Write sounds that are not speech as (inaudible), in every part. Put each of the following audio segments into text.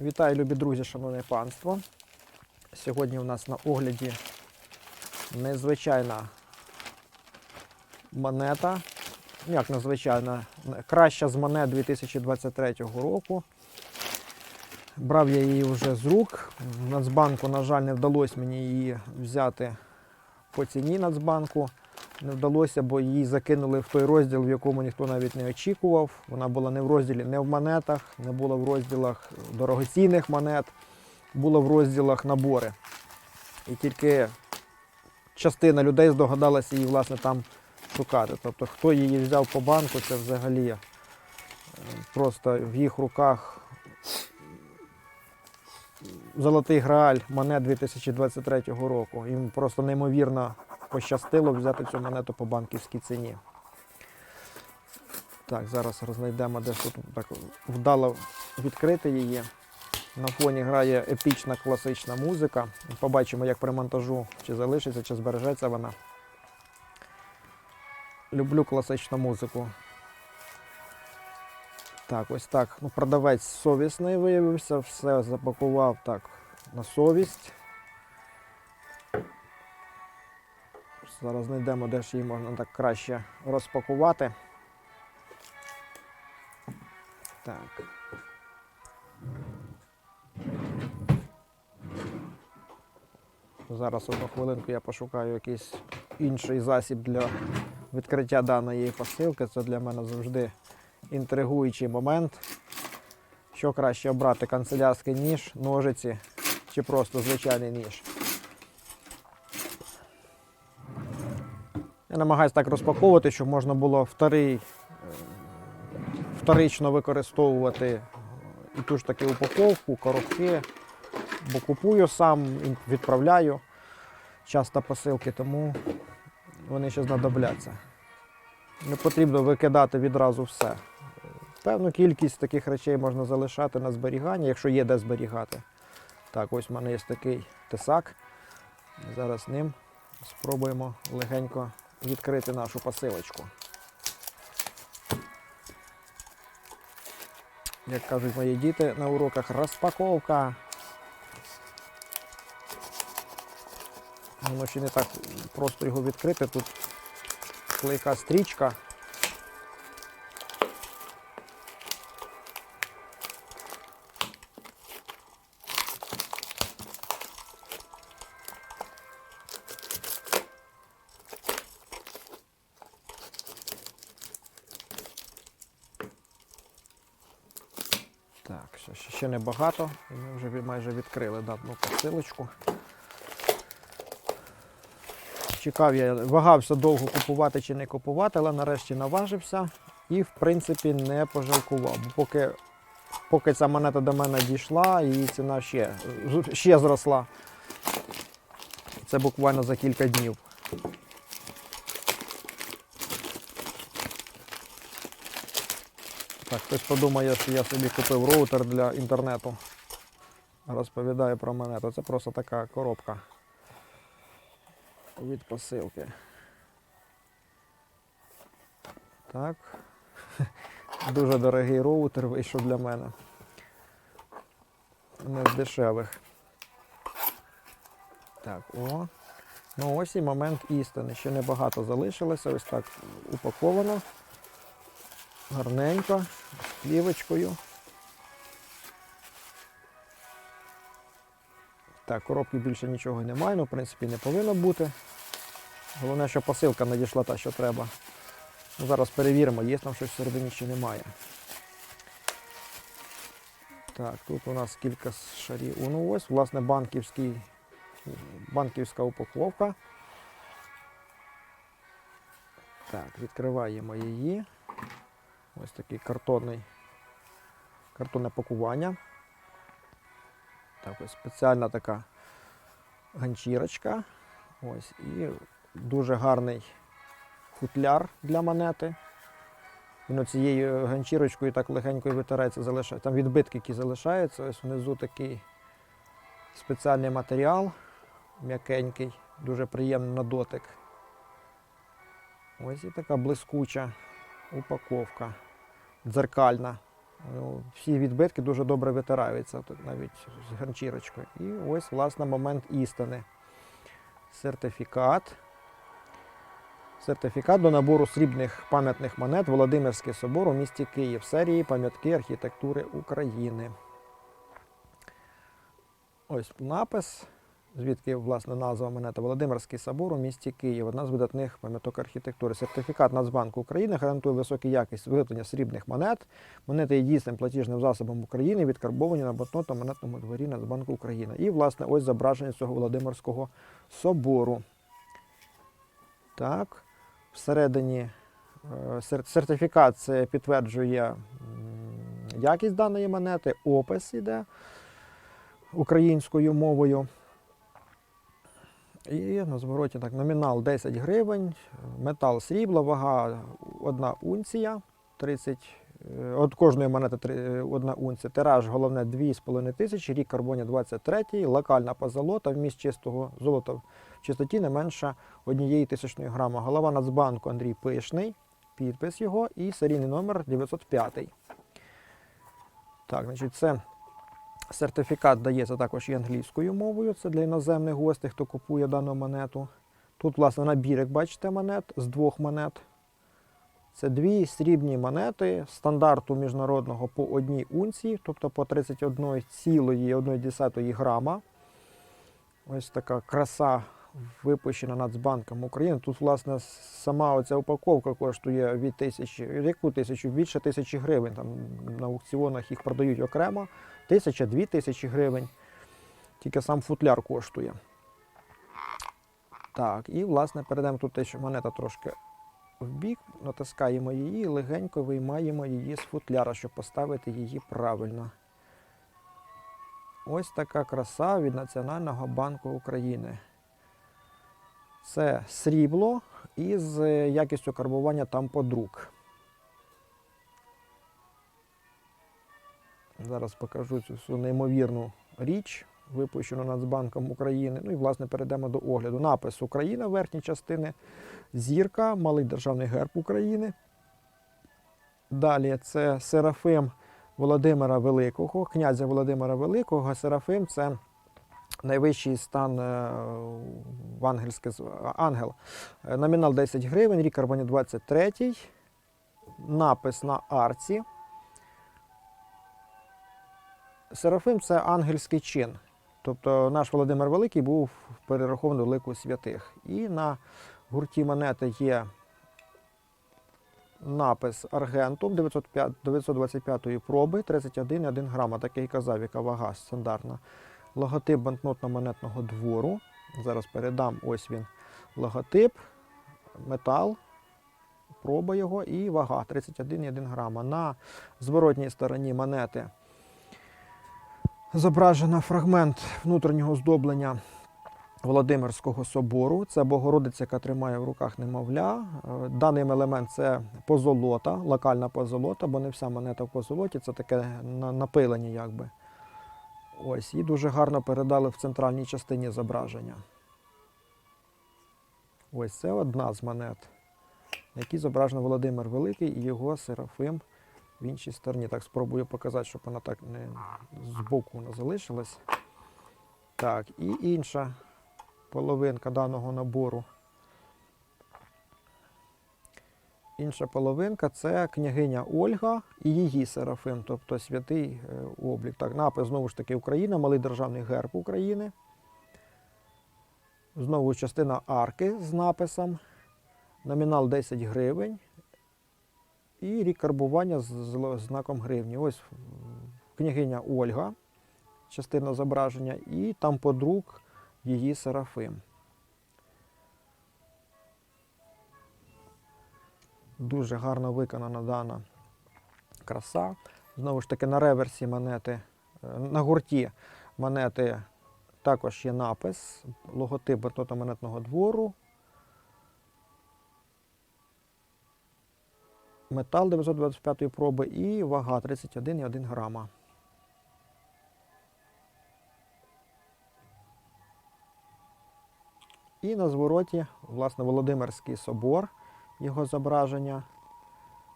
Вітаю, любі друзі, шановне панство. Сьогодні у нас на огляді незвичайна монета. Як незвичайна, краща з монет 2023 року. Брав я її вже з рук. В Нацбанку, на жаль, не вдалося мені її взяти по ціні Нацбанку. Не вдалося, бо її закинули в той розділ, в якому ніхто навіть не очікував. Вона була не в розділі не в монетах, не була в розділах дорогоцінних монет, була в розділах набори. І тільки частина людей здогадалася її власне там шукати. Тобто, хто її взяв по банку, це взагалі е, просто в їх руках золотий грааль монет 2023 року. Їм просто неймовірно пощастило взяти цю монету по банківській ціні. Так, зараз рознайдемо, де тут так вдало відкрити її. На фоні грає епічна класична музика. Побачимо, як при монтажу чи залишиться, чи збережеться вона. Люблю класичну музику. Так, ось так. Ну, продавець совісний виявився, все запакував так на совість. Зараз знайдемо, де ж її можна так краще розпакувати. Так. Зараз одну хвилинку я пошукаю якийсь інший засіб для відкриття даної посилки. Це для мене завжди інтригуючий момент. Що краще обрати канцелярський ніж, ножиці чи просто звичайний ніж. Я намагаюся так розпаковувати, щоб можна було вторий, е, вторично використовувати і ту ж таки упаковку, коробки. Бо купую сам, відправляю часто посилки, тому вони ще знадобляться. Не потрібно викидати відразу все. Певну кількість таких речей можна залишати на зберігання, якщо є де зберігати. Так, ось в мене є такий тесак. Зараз ним спробуємо легенько відкрити нашу посилочку. Як кажуть мої діти на уроках, розпаковка. Воно ще не так просто його відкрити. Тут клейка стрічка. Так, ще, ще- небагато. І ми вже майже відкрили дану посилочку. Чекав я, вагався довго купувати чи не купувати, але нарешті наважився і, в принципі, не пожалкував. Поки, поки ця монета до мене дійшла, її ціна ще, ще зросла. Це буквально за кілька днів. Так, хтось подумає, що я собі купив роутер для інтернету. Розповідаю про монету. Це просто така коробка від посилки. Так. (laughs) Дуже дорогий роутер вийшов для мене. Не з дешевих. Так, о. Ну ось і момент істини. Ще небагато залишилося. Ось так упаковано. Гарненько, з плівочкою. Так, коробки більше нічого немає, ну, в принципі, не повинно бути. Головне, що посилка надійшла та, що треба. Ну, зараз перевіримо, є там щось всередині чи немає. Так, тут у нас кілька шарів. Ну ось, власне, банківський, банківська упаковка. Так, відкриваємо її. Ось такий картонний, картонне пакування. Так, ось спеціальна така ганчірочка. Ось, і дуже гарний футляр для монети. Він цією ганчірочкою так легенько і витирається, залишає. Там відбитки, які залишаються. Ось внизу такий спеціальний матеріал, м'якенький, дуже приємний на дотик. Ось і така блискуча упаковка, дзеркальна. Ну, всі відбитки дуже добре витираються, тут навіть з ганчірочкою. І ось, власне, момент істини. Сертифікат. Сертифікат до набору срібних пам'ятних монет Володимирський собор у місті Київ серії пам'ятки архітектури України. Ось напис, звідки власне назва монети Володимирський собор у місті Київ, одна з видатних пам'яток архітектури. Сертифікат Нацбанку України гарантує високу якість виготовлення срібних монет. Монети є дійсним платіжним засобом України, відкарбовані на банкнотно монетному дворі Нацбанку України. І, власне, ось зображення цього Володимирського собору. Так, всередині е, сер- сертифікат це підтверджує якість даної монети, опис іде українською мовою. І на звороті так, номінал 10 гривень, метал срібло, вага 1 унція, 30, е, от кожної монети 1 унція, тираж головне 2,5 тисячі, рік карбоні 23, локальна позолота, вміст чистого золота в чистоті не менше 1 тисячної грама. Голова Нацбанку Андрій Пишний, підпис його і серійний номер 905. Так, значить, це Сертифікат дається також і англійською мовою. Це для іноземних гостей, хто купує дану монету. Тут, власне, набір, як бачите, монет з двох монет. Це дві срібні монети стандарту міжнародного по одній унції, тобто по 31,1 грама. Ось така краса випущена Нацбанком України. Тут, власне, сама оця упаковка коштує від тисячі, яку тисячу? Більше тисячі гривень. Там на аукціонах їх продають окремо. Тисяча, дві тисячі гривень. Тільки сам футляр коштує. Так, і власне перейдемо тут те, що монета трошки в бік, натискаємо її і легенько виймаємо її з футляра, щоб поставити її правильно. Ось така краса від Національного банку України. Це срібло із е, якістю карбування тамподрук. Зараз покажу цю всю неймовірну річ, випущену Нацбанком України. Ну і, власне, перейдемо до огляду. Напис Україна, верхні частини, зірка, малий державний герб України. Далі це Серафим Володимира Великого, князя Володимира Великого. Серафим це найвищий стан е, ангельське ангел. Е, Номінал 10 гривень, рік карбоні 23. Напис на арці. Серафим це ангельський чин. Тобто наш Володимир Великий був перерахований до лику святих. І на гурті монети є напис Аргентум 905 925 проби 31,1 грама. Так я і казав, яка вага стандартна. Логотип банкнотно-монетного двору. Зараз передам ось він логотип, метал, проба його і вага 31,1 грама. На зворотній стороні монети зображено фрагмент внутрішнього оздоблення Володимирського собору. Це Богородиця, яка тримає в руках немовля. Е, Даний елемент це позолота, локальна позолота, бо не вся монета в позолоті, це таке напилення якби. Ось, і дуже гарно передали в центральній частині зображення. Ось це одна з монет, на якій зображено Володимир Великий і його Серафим в іншій стороні. Так, спробую показати, щоб вона так не збоку не залишилась. Так, і інша половинка даного набору. Інша половинка це княгиня Ольга і її Серафим, тобто святий е, облік. Так, напис знову ж таки Україна, малий державний герб України. Знову частина арки з написом. Номінал 10 гривень. І рік карбування з знаком гривні. Ось княгиня Ольга, частина зображення, і там подруг її Серафим. Дуже гарно виконана дана краса. Знову ж таки, на реверсі монети, е, на гурті монети також є напис, логотип банкнотно-монетного двору. Метал 925 проби і вага 31,1 грама. І на звороті, власне, Володимирський собор, його зображення,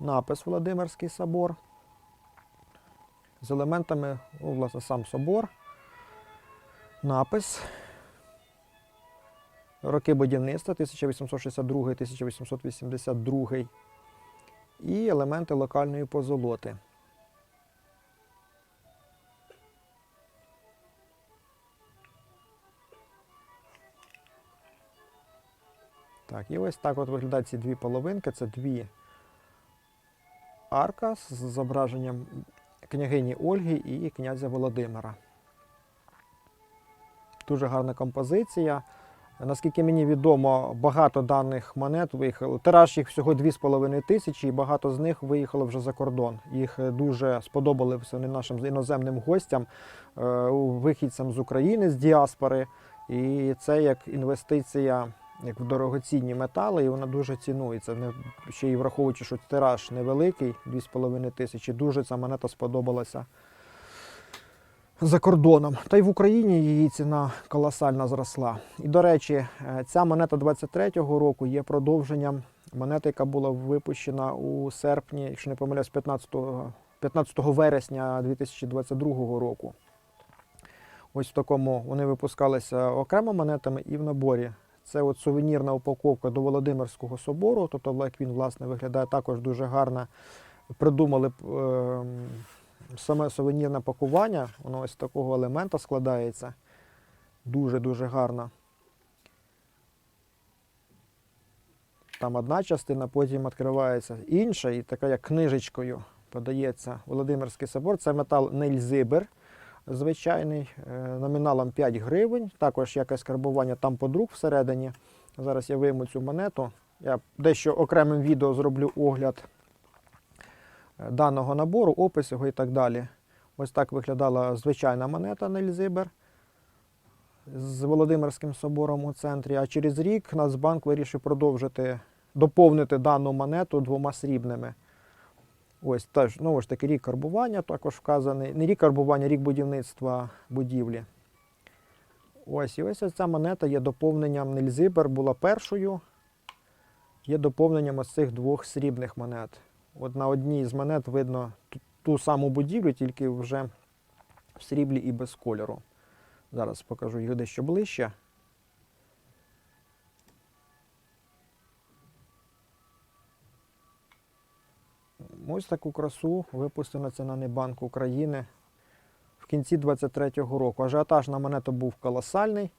напис Володимирський собор. з елементами, ну, власне, сам собор, напис. Роки будівництва 1862-1882 і елементи локальної позолоти. Так, і ось так от виглядають ці дві половинки. Це дві арка з зображенням княгині Ольги і князя Володимира. Дуже гарна композиція. Наскільки мені відомо, багато даних монет виїхало. Тираж їх всього 2,5 тисячі, і багато з них виїхало вже за кордон. Їх е, дуже сподобалися вони нашим іноземним гостям, е, вихідцям з України, з діаспори. І це як інвестиція як в дорогоцінні метали, і вона дуже цінується. Ще й враховуючи, що тираж невеликий, 2,5 тисячі, дуже ця монета сподобалася за кордоном. Та й в Україні її ціна колосально зросла. І, до речі, е, ця монета 23-го року є продовженням монети, яка була випущена у серпні, якщо не помиляюсь, 15, 15 вересня 2022 року. Ось в такому вони випускалися окремо монетами і в наборі. Це от сувенірна упаковка до Володимирського собору, тобто як він власне виглядає також дуже гарно. Придумали ем, саме сувенірне пакування, воно ось з такого елемента складається. Дуже-дуже гарно. Там одна частина, потім відкривається інша, і така як книжечкою подається Володимирський собор. Це метал Нельзибер звичайний, е, номіналом 5 гривень. Також якесь карбування там подруг всередині. Зараз я вийму цю монету. Я дещо окремим відео зроблю огляд е, даного набору, опис його і так далі. Ось так виглядала звичайна монета Нельзибер з Володимирським собором у центрі. А через рік Нацбанк вирішив продовжити, доповнити дану монету двома срібними. Ось теж знову ж таки рік карбування також вказаний. Не рік карбування, рік будівництва будівлі. Ось і ось ця монета є доповненням Нельзибер, була першою. Є доповненням ось цих двох срібних монет. От на одній з монет видно ту, саму будівлю, тільки вже в сріблі і без кольору. Зараз покажу їх дещо ближче. Ось таку красу випустив Національний банк України в кінці 2023 року. Ажіотаж на монету був колосальний,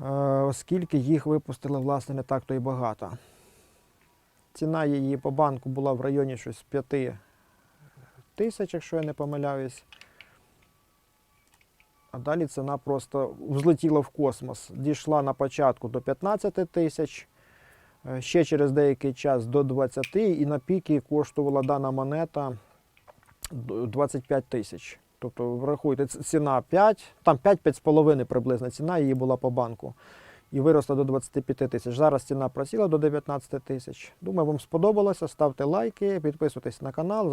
е, оскільки їх випустили власне не так то й багато. Ціна її по банку була в районі щось 5 тисяч, якщо я не помиляюсь. А далі ціна просто взлетіла в космос. Дійшла на початку до 15 тисяч. Е, Ще через деякий час до 20 і на піки коштувала дана монета 25 тисяч. Тобто, врахуйте, ціна 5, там 5-5,5 приблизно ціна її була по банку. І виросла до 25 тисяч. Зараз ціна просіла до 19 тисяч. Думаю, вам сподобалося. Ставте лайки, підписуйтесь на канал.